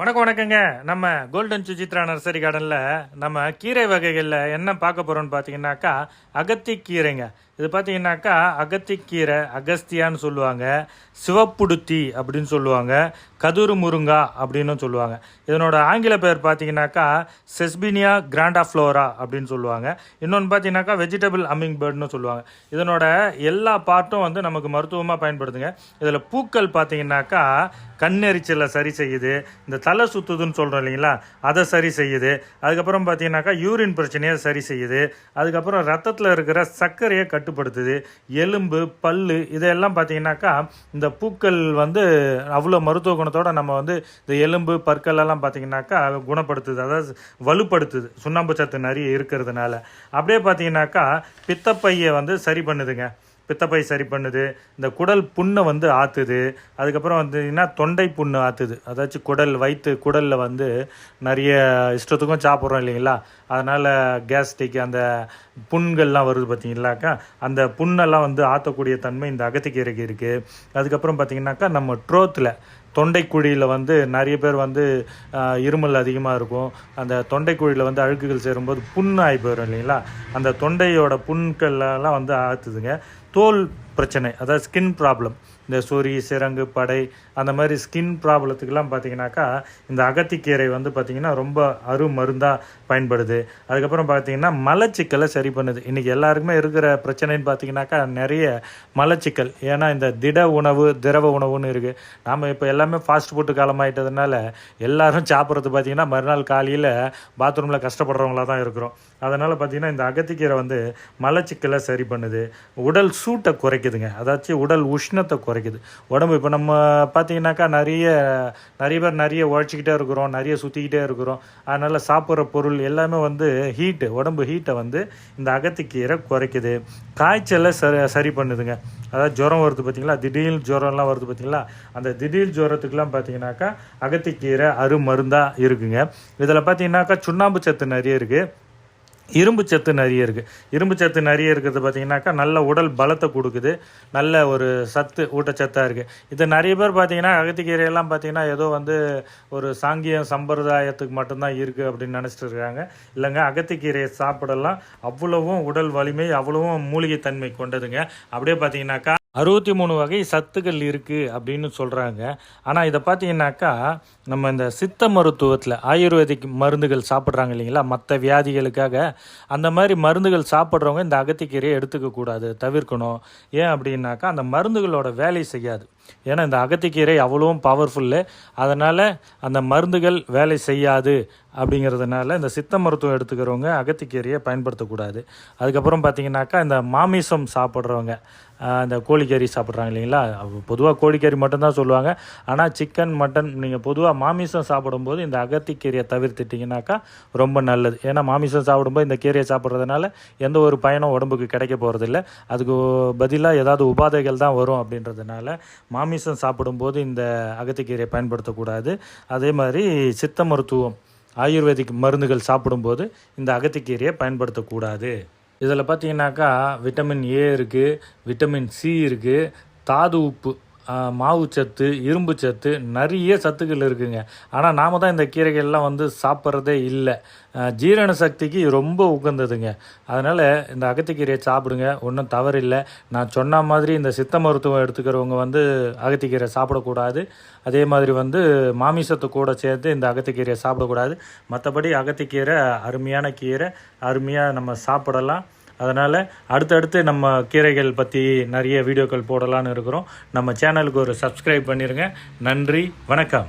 வணக்கம் வணக்கங்க. நம்ம கோல்டன் சுஜித்ரா நர்சரி கார்டனில் நம்ம கீரை வகைகளில் என்ன பார்க்க போகிறோம்னு பார்த்தீங்கன்னாக்கா அகத்தி கீரைங்க இது பார்த்தீங்கன்னாக்கா அகத்திக்கீரை அகஸ்தியான்னு சொல்லுவாங்க. சிவப்புடுத்தி அப்படின்னு சொல்லுவாங்க. கதூரு முருங்கா அப்படின்னு சொல்லுவாங்க. இதனோட ஆங்கில பேர் பார்த்தீங்கன்னாக்கா செஸ்பினியா கிராண்டா ஃப்ளோரா அப்படின்னு சொல்லுவாங்க. இன்னொன்று பார்த்தீங்கன்னாக்கா வெஜிடபிள் அம்மிங் பேர்ட்னு சொல்லுவாங்க. இதனோட எல்லா பார்ட்டும் வந்து நமக்கு மருத்துவமாக பயன்படுதுங்க. இதில் பூக்கள் பார்த்தீங்கன்னாக்கா கண்ணெரிச்சலை சரி செய்யுது. இந்த தலை சுத்துதுன்னு சொல்கிறோம் இல்லைங்களா? அதை சரி செய்யுது. அதுக்கப்புறம் பார்த்தீங்கன்னாக்கா யூரின் பிரச்சனையை சரி செய்யுது. அதுக்கப்புறம் ரத்தத்தில் இருக்கிற சர்க்கரையை கட்டுப்படுத்துது. எலும்பு பல்லு இதெல்லாம் பார்த்தீங்கன்னாக்கா இந்த பூக்கள் வந்து அவ்வளோ மருத்துவ குணம் குணத்தோட நம்ம வந்து இந்த எலும்பு பற்கள் எல்லாம் பார்த்தீங்கன்னாக்கா குணப்படுத்துது. அதாவது வலுப்படுத்துது. சுண்ணாம்பு சத்து நிறைய இருக்கிறதுனால. அப்படியே பார்த்தீங்கன்னாக்கா பித்தப்பையை வந்து சரி பண்ணுதுங்க. பித்தப்பை சரி பண்ணுது. இந்த குடல் புண்ணை வந்து ஆற்றுது அதுக்கப்புறம் வந்தீங்கன்னா தொண்டை புண்ணு ஆற்றுது அதாச்சும் குடல் வயிற்று குடலில் வந்து நிறைய இஷ்டத்துக்கும் சாப்பிட்றோம் இல்லைங்களா? அதனால் கேஸ்ட்ரிக் அந்த புண்கள்லாம் வருது பார்த்தீங்களாக்கா அந்த புண்ணெல்லாம் வந்து ஆற்றக்கூடிய தன்மை இந்த அகத்திக்கீரைக்கு இருக்குது அதுக்கப்புறம் பார்த்தீங்கன்னாக்கா நம்ம ட்ரோத்தில் தொண்டைக்குழியில் வந்து நிறைய பேர் வந்து இருமல் அதிகமாக இருக்கும். அந்த தொண்டைக்குழியில் வந்து அழுக்குகள் சேரும்போது புண் ஆகி போயிடும் இல்லைங்களா? அந்த தொண்டையோட புண்கள் எல்லாம் வந்து ஆற்றுதுங்க தோல் பிரச்சனை அதாவது ஸ்கின் ப்ராப்ளம் இந்த சொறி சிரங்கு படை அந்த மாதிரி ஸ்கின் ப்ராப்ளத்துக்கெல்லாம் பார்த்தீங்கன்னாக்கா இந்த அகத்திக்கீரை வந்து பார்த்திங்கன்னா ரொம்ப அரு மருந்தாக பயன்படுது. அதுக்கப்புறம் பார்த்தீங்கன்னா மலச்சிக்கலை சரி பண்ணுது. இன்றைக்கி எல்லாருக்குமே இருக்கிற பிரச்சனைன்னு பார்த்தீங்கன்னாக்கா நிறைய மலச்சிக்கல். ஏன்னா இந்த திட உணவு திரவ உணவுன்னு இருக்குது நாம் இப்போ எல்லாமே ஃபாஸ்ட் ஃபுட்டு காலமாயிட்டதுனால எல்லாரும் சாப்பிட்றது பார்த்தீங்கன்னா மறுநாள் காலையில் பாத்ரூமில் கஷ்டப்படுறவங்களா தான் இருக்கிறோம். அதனால் பார்த்தீங்கன்னா இந்த அகத்திக்கீரை வந்து மலச்சிக்கலை சரி பண்ணுது. உடல் சூட்டை குறைக்குதுங்க. அதாச்சும் உடல் உஷ்ணத்தை குறைக்குது உடம்பு இப்போ நம்ம பார்த்தீங்கன்னாக்கா நிறைய நிறைய பேர் நிறைய உழைச்சிக்கிட்டே இருக்கிறோம் நிறைய சுற்றிக்கிட்டே இருக்கிறோம். அதனால் சாப்பிட்ற பொருள் எல்லாமே வந்து ஹீட்டு உடம்பு ஹீட்டை வந்து இந்த அகத்திக்கீரை குறைக்குது. காய்ச்சலை சரி சரி பண்ணுதுங்க. அதாவது ஜுரம் வருது பார்த்தீங்களா திடீர் ஜுரம்லாம் வருது பார்த்தீங்களா அந்த திடீர் ஜுரத்துக்குலாம் பார்த்தீங்கன்னாக்கா அகத்திக்கீரை அருமருந்தாக இருக்குங்க. இதில் பார்த்தீங்கன்னாக்கா சுண்ணாம்பு சத்து நிறைய இருக்குது இரும்பு சத்து நிறைய இருக்குது இரும்பு சத்து நிறைய இருக்கிறது பார்த்தீங்கன்னாக்கா நல்ல உடல் பலத்தை கொடுக்குது. நல்ல ஒரு சத்து ஊட்டச்சத்தாக இருக்குது இது நிறைய பேர் பார்த்தீங்கன்னா அகத்திக்கீரையெல்லாம் பார்த்திங்கன்னா ஏதோ வந்து ஒரு சாங்கியம் சம்பிரதாயத்துக்கு மட்டும்தான் இருக்குது அப்படின்னு நினச்சிட்டு இருக்காங்க. இல்லைங்க அகத்திக்கீரையை சாப்பிடலாம். அவ்வளவும் உடல் வலிமை அவ்வளவும் மூலிகை தன்மை கொண்டதுங்க. அப்படியே பார்த்தீங்கன்னாக்கா அறுபத்தி மூணு வகை சத்துக்கள் இருக்குது அப்படின்னு சொல்கிறாங்க ஆனால் இதை பார்த்தீங்கன்னாக்கா நம்ம இந்த சித்த மருத்துவத்தில் ஆயுர்வேதிக் மருந்துகள் சாப்பிட்றாங்க இல்லைங்களா? மற்ற வியாதிகளுக்காக அந்த மாதிரி மருந்துகள் சாப்பிட்றவங்க இந்த அகத்திக்கீரையை எடுத்துக்கக்கூடாது தவிர்க்கணும். ஏன் அப்படின்னாக்கா அந்த மருந்துகளோட வேலை செய்யாது. ஏன்னா இந்த அகத்திக்கீரை அவ்வளவும் பவர்ஃபுல்லு அதனால் அந்த மருந்துகள் வேலை செய்யாது அப்படிங்கிறதுனால இந்த சித்த மருத்துவம் எடுத்துக்கிறவங்க அகத்திக்கீரையை பயன்படுத்தக்கூடாது. அதுக்கப்புறம் பார்த்தீங்கன்னாக்கா இந்த மாமிசம் சாப்பிட்றவங்க இந்த கோழிக்கறி சாப்பிட்றாங்க இல்லைங்களா? பொதுவாக கோழிக்கறி மட்டும்தான் சொல்லுவாங்க. ஆனால் சிக்கன் மட்டன் நீங்கள் பொதுவாக மாமிசம் சாப்பிடும்போது இந்த அகத்திக்கீரையை தவிர்த்துட்டிங்கனாக்கா ரொம்ப நல்லது. ஏன்னா மாமிசம் சாப்பிடும்போது இந்த கீரையை சாப்பிட்றதுனால எந்த ஒரு பயனும் உடம்புக்கு கிடைக்க போகிறதில்ல அதுக்கு பதிலாக ஏதாவது உபாதைகள் தான் வரும் அப்படின்றதுனால மாமிசம் சாப்பிடும்போது இந்த அகத்திக்கீரை பயன்படுத்தக்கூடாது. அதே மாதிரி சித்த மருத்துவம் ஆயுர்வேதிக் மருந்துகள் சாப்பிடும்போது இந்த அகத்திக்கீரையை பயன்படுத்தக்கூடாது. இதில் பார்த்தீங்கன்னாக்கா விட்டமின் ஏ இருக்குது விட்டமின் சி இருக்குது தாது உப்பு மாவு சத்து இரும்பு சத்து நிறைய சத்துக்கள் இருக்குங்க. ஆனால் நாம தான் இந்த கீரைகள்லாம் வந்து சாப்பிட்றதே இல்லை. ஜீரண சக்திக்கு ரொம்ப உகந்ததுங்க. அதனால் இந்த அகத்திக்கீரையை சாப்பிடுங்க. ஒன்றும் தவறில்லை. நான் சொன்ன மாதிரி இந்த சித்த மருத்துவம் எடுத்துக்கிறவங்க வந்து அகத்திக்கீரை சாப்பிடக்கூடாது. அதே மாதிரி வந்து மாமிசத்தை கூட சேர்த்து இந்த அகத்திக்கீரையை சாப்பிடக்கூடாது. மற்றபடி அகத்திக்கீரை அருமையான கீரை அருமையாக நம்ம சாப்பிடலாம். அதனால் அடுத்தடுத்து நம்ம கீரைகள் பற்றி நிறைய வீடியோக்கள் போடலான்னு இருக்கிறோம். நம்ம சேனலுக்கு ஒரு சப்ஸ்கிரைப் பண்ணிடுங்க நன்றி வணக்கம்.